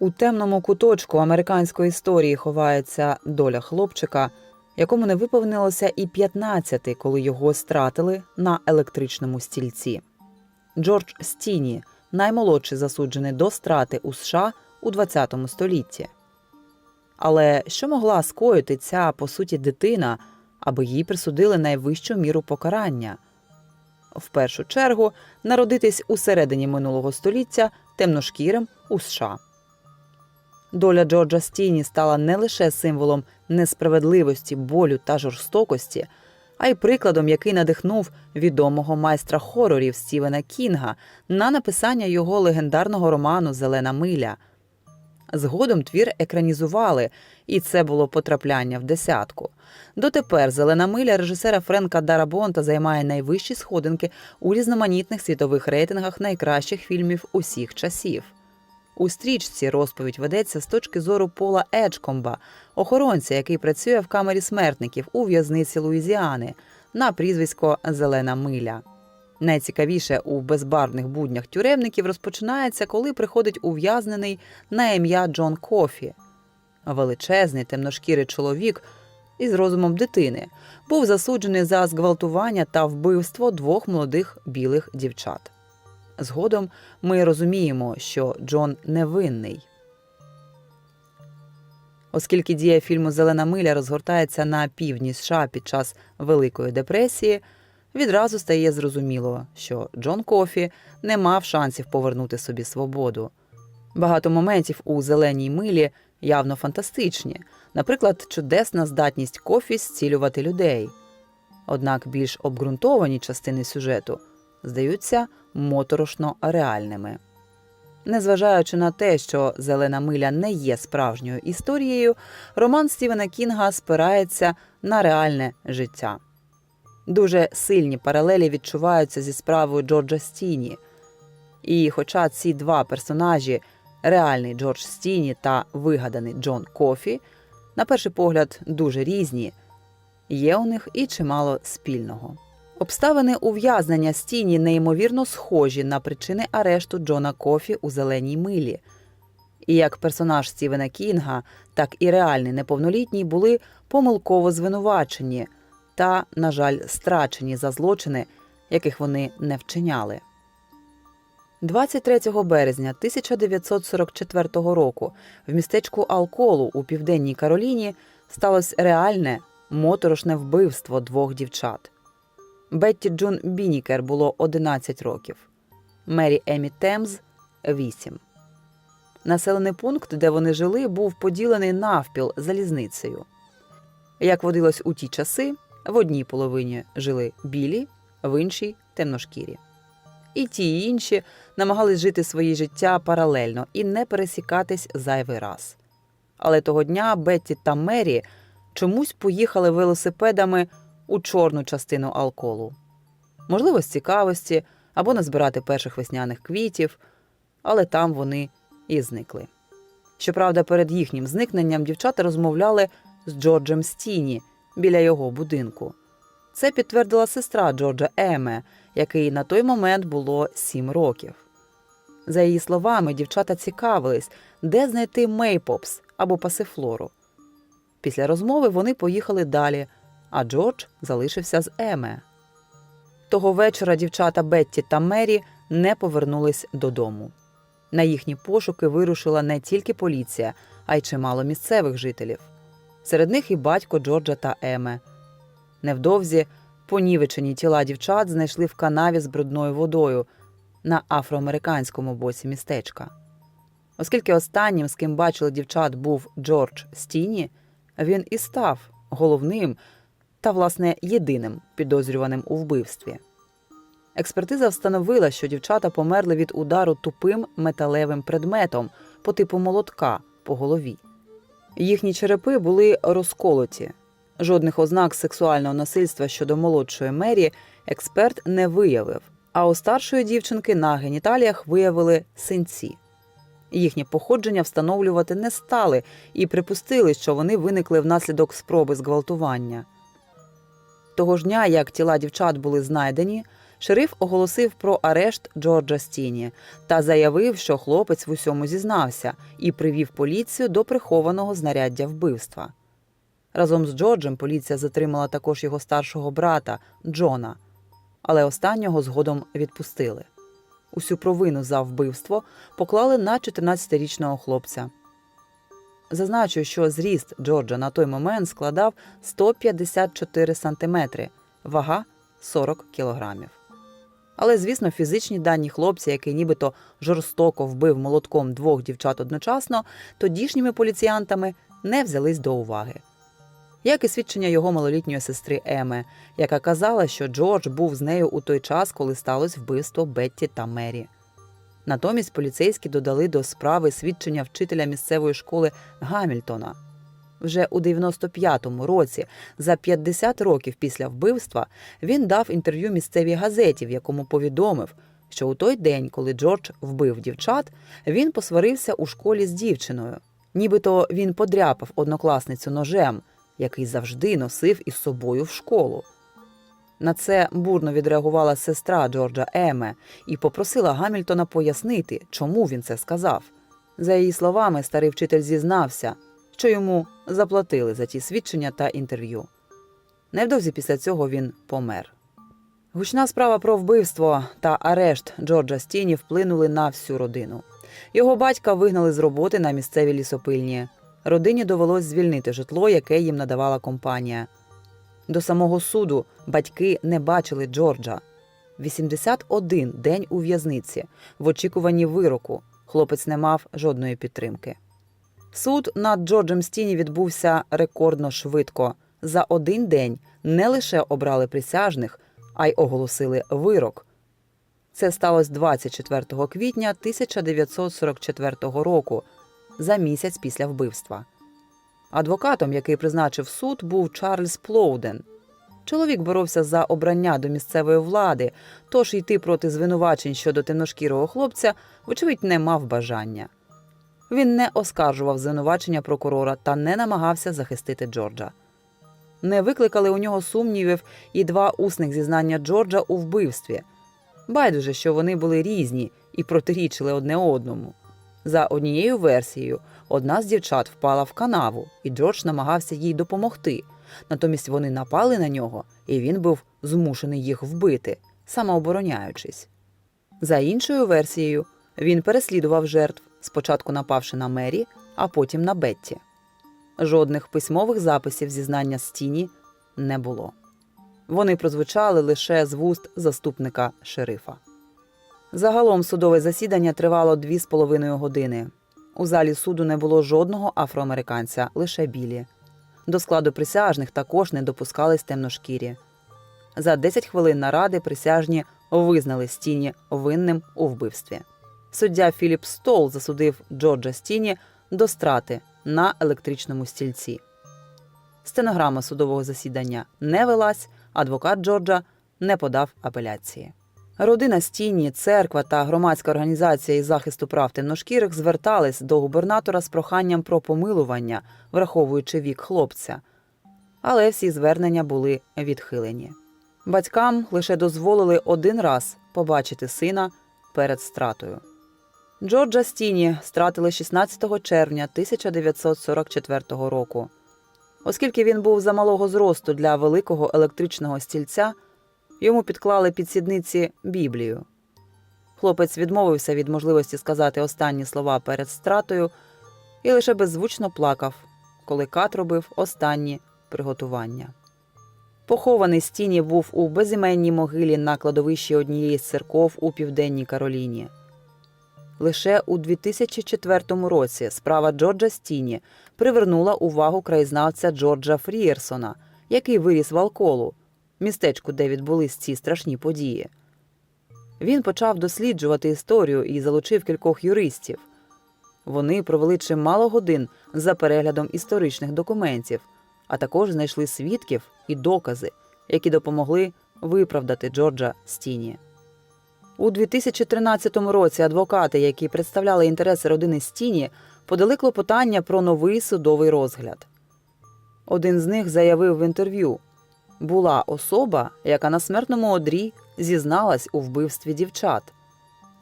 У темному куточку американської історії ховається доля хлопчика, якому не виповнилося і 15, коли його стратили на електричному стільці. Джордж Стіні, наймолодший засуджений до страти у США у 20 столітті. Але що могла скоїти ця, по суті, дитина, аби їй присудили найвищу міру покарання? В першу чергу народитись у середині минулого століття темношкірим у США. Доля Джорджа Стіні стала не лише символом несправедливості, болю та жорстокості, а й прикладом, який надихнув відомого майстра хорорів Стівена Кінга на написання його легендарного роману Зелена миля. Згодом твір екранізували, і це було потрапляння в десятку. Дотепер зелена миля режисера Френка Дарабонта займає найвищі сходинки у різноманітних світових рейтингах найкращих фільмів усіх часів. У стрічці розповідь ведеться з точки зору Пола Еджкомба, охоронця, який працює в камері смертників у в'язниці Луїзіани на прізвисько Зелена миля. Найцікавіше у безбарвних буднях тюремників розпочинається, коли приходить ув'язнений на ім'я Джон Кофі. Величезний темношкірий чоловік із розумом дитини був засуджений за зґвалтування та вбивство двох молодих білих дівчат. Згодом ми розуміємо, що Джон невинний. Оскільки дія фільму Зелена миля розгортається на півдні США під час Великої депресії, відразу стає зрозуміло, що Джон Кофі не мав шансів повернути собі свободу. Багато моментів у зеленій милі явно фантастичні, наприклад, чудесна здатність Кофі зцілювати людей. Однак більш обґрунтовані частини сюжету здаються моторошно реальними. Незважаючи на те, що Зелена миля не є справжньою історією, роман Стівена Кінга спирається на реальне життя. Дуже сильні паралелі відчуваються зі справою Джорджа Стіні. І хоча ці два персонажі реальний Джордж Стіні та вигаданий Джон Кофі, на перший погляд дуже різні, є у них і чимало спільного. Обставини ув'язнення Стіні неймовірно схожі на причини арешту Джона Кофі у зеленій милі. І як персонаж Стівена Кінга, так і реальний неповнолітній були помилково звинувачені та, на жаль, страчені за злочини, яких вони не вчиняли. 23 березня 1944 року в містечку Алколу у південній Кароліні сталося реальне моторошне вбивство двох дівчат. Бетті Джун Бінікер було 11 років, Мері Емі Темз 8. Населений пункт, де вони жили, був поділений навпіл залізницею. Як водилось у ті часи, в одній половині жили білі, в іншій темношкірі. І ті, і інші намагались жити своє життя паралельно і не пересікатись зайвий раз. Але того дня Бетті та Мері чомусь поїхали велосипедами у чорну частину алколу. Можливо, з цікавості або назбирати перших весняних квітів, але там вони і зникли. Щоправда, перед їхнім зникненням дівчата розмовляли з Джорджем Стіні біля його будинку. Це підтвердила сестра Джорджа Еме, який на той момент було сім років. За її словами, дівчата цікавились, де знайти Мейпопс або пасифлору. Після розмови вони поїхали далі, а Джордж залишився з Еме. Того вечора дівчата Бетті та Мері не повернулись додому. На їхні пошуки вирушила не тільки поліція, а й чимало місцевих жителів. Серед них і батько Джорджа та Еме. Невдовзі понівечені тіла дівчат знайшли в канаві з брудною водою на афроамериканському боці містечка. Оскільки останнім, з ким бачили дівчат, був Джордж Стіні, він і став головним та, власне, єдиним підозрюваним у вбивстві. Експертиза встановила, що дівчата померли від удару тупим металевим предметом по типу молотка по голові. Їхні черепи були розколоті. Жодних ознак сексуального насильства щодо молодшої Мері експерт не виявив, а у старшої дівчинки на геніталіях виявили синці. Їхнє походження встановлювати не стали і припустили, що вони виникли внаслідок спроби зґвалтування. Того ж дня, як тіла дівчат були знайдені, Шериф оголосив про арешт Джорджа Стіні та заявив, що хлопець в усьому зізнався і привів поліцію до прихованого знаряддя вбивства. Разом з Джорджем поліція затримала також його старшого брата Джона, але останнього згодом відпустили. Усю провину за вбивство поклали на 14-річного хлопця. Зазначу, що зріст Джорджа на той момент складав 154 сантиметри, вага 40 кілограмів. Але, звісно, фізичні дані хлопця, який нібито жорстоко вбив молотком двох дівчат одночасно, тодішніми поліціянтами не взялись до уваги. Як і свідчення його малолітньої сестри Еми, яка казала, що Джордж був з нею у той час, коли сталося вбивство Бетті та Мері. Натомість поліцейські додали до справи свідчення вчителя місцевої школи Гамільтона. Вже у 95-му році, за 50 років після вбивства, він дав інтерв'ю місцевій газеті, в якому повідомив, що у той день, коли Джордж вбив дівчат, він посварився у школі з дівчиною. Нібито він подряпав однокласницю ножем, який завжди носив із собою в школу. На це бурно відреагувала сестра Джорджа Еме і попросила Гамільтона пояснити, чому він це сказав. За її словами, старий вчитель зізнався, що йому заплатили за ті свідчення та інтерв'ю. Невдовзі після цього він помер. Гучна справа про вбивство та арешт Джорджа Стіні вплинули на всю родину. Його батька вигнали з роботи на місцевій лісопильні. Родині довелось звільнити житло, яке їм надавала компанія. До самого суду батьки не бачили Джорджа. 81 день у в'язниці в очікуванні вироку. Хлопець не мав жодної підтримки. Суд над Джорджем Стіні відбувся рекордно швидко. За один день не лише обрали присяжних, а й оголосили вирок. Це сталося 24 квітня 1944 року, за місяць після вбивства. Адвокатом, який призначив суд, був Чарльз Плоуден. Чоловік боровся за обрання до місцевої влади, тож йти проти звинувачень щодо темношкірого хлопця, вочевидь, не мав бажання. Він не оскаржував звинувачення прокурора та не намагався захистити Джорджа. Не викликали у нього сумнівів і два усних зізнання Джорджа у вбивстві. Байдуже, що вони були різні і протирічили одне одному. За однією версією, одна з дівчат впала в канаву, і Джордж намагався їй допомогти. Натомість вони напали на нього, і він був змушений їх вбити, самообороняючись. За іншою версією, він переслідував жертв, спочатку напавши на Мері, а потім на Бетті. Жодних письмових записів зізнання Стіні не було. Вони прозвучали лише з вуст заступника шерифа. Загалом судове засідання тривало дві з половиною години. У залі суду не було жодного афроамериканця, лише білі. До складу присяжних також не допускались темношкірі. За 10 хвилин наради присяжні визнали Стіні винним у вбивстві. Суддя Філіп Стол засудив Джорджа Стіні до страти на електричному стільці. Стенограма судового засідання не велась, адвокат Джорджа не подав апеляції. Родина Стіні, церква та громадська організація із захисту прав темношкірих звертались до губернатора з проханням про помилування, враховуючи вік хлопця. Але всі звернення були відхилені. Батькам лише дозволили один раз побачити сина перед стратою. Джорджа Стіні стратили 16 червня 1944 року. Оскільки він був замалого зросту для великого електричного стільця, йому підклали під сідниці Біблію. Хлопець відмовився від можливості сказати останні слова перед стратою і лише беззвучно плакав, коли кат робив останні приготування. Похований Стіні був у безіменній могилі на кладовищі однієї з церков у південній Кароліні. Лише у 2004 році справа Джорджа Стіні привернула увагу краєзнавця Джорджа Фрієрсона, який виріс в Алколу, містечку, де відбулись ці страшні події. Він почав досліджувати історію і залучив кількох юристів. Вони провели чимало годин за переглядом історичних документів, а також знайшли свідків і докази, які допомогли виправдати Джорджа Стіні. У 2013 році адвокати, які представляли інтереси родини Стіні, подали клопотання про новий судовий розгляд. Один з них заявив в інтерв'ю: була особа, яка на смертному одрі зізналась у вбивстві дівчат.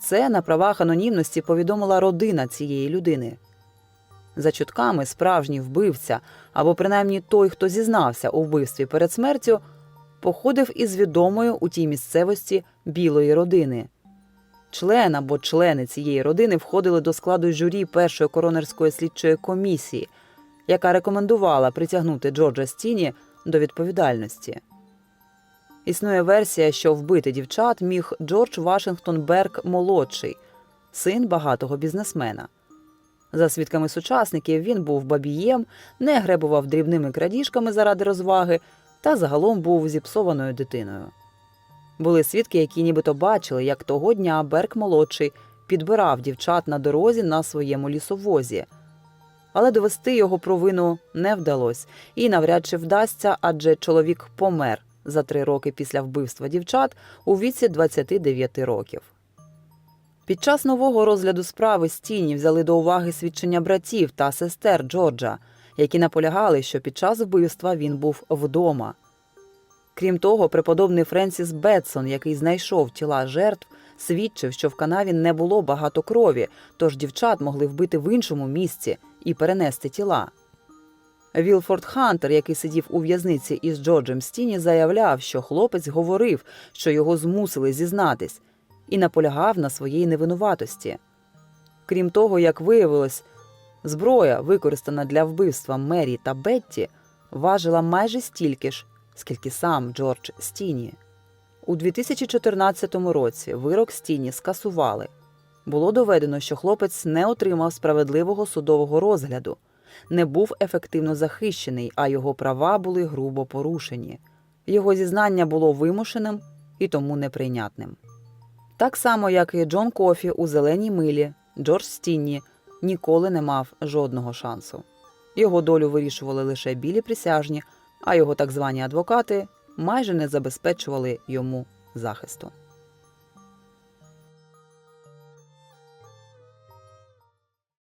Це на правах анонімності повідомила родина цієї людини. За чутками, справжній вбивця, або принаймні той, хто зізнався у вбивстві перед смертю, походив із відомої у тій місцевості білої родини. Член або члени цієї родини входили до складу журі першої коронерської слідчої комісії, яка рекомендувала притягнути Джорджа Стіні до відповідальності. Існує версія, що вбити дівчат міг Джордж Вашингтон Берк молодший, син багатого бізнесмена. За свідками сучасників, він був бабієм, не гребував дрібними крадіжками заради розваги та загалом був зіпсованою дитиною. Були свідки, які нібито бачили, як того дня Берк молодший підбирав дівчат на дорозі на своєму лісовозі. Але довести його провину не вдалося і навряд чи вдасться, адже чоловік помер за три роки після вбивства дівчат у віці 29 років. Під час нового розгляду справи Стіні взяли до уваги свідчення братів та сестер Джорджа, які наполягали, що під час вбивства він був вдома. Крім того, преподобний Френсіс Бетсон, який знайшов тіла жертв, свідчив, що в канаві не було багато крові, тож дівчат могли вбити в іншому місці і перенести тіла. Вілфорд Хантер, який сидів у в'язниці із Джорджем Стіні, заявляв, що хлопець говорив, що його змусили зізнатись, і наполягав на своїй невинуватості. Крім того, як виявилось, зброя, використана для вбивства Мері та Бетті, важила майже стільки ж, скільки сам Джордж Стіні. У 2014 році вирок Стіні скасували. Було доведено, що хлопець не отримав справедливого судового розгляду, не був ефективно захищений, а його права були грубо порушені. Його зізнання було вимушеним і тому неприйнятним. Так само, як і Джон Кофі у зеленій милі, Джордж Стінні ніколи не мав жодного шансу. Його долю вирішували лише білі присяжні, а його так звані адвокати майже не забезпечували йому захисту.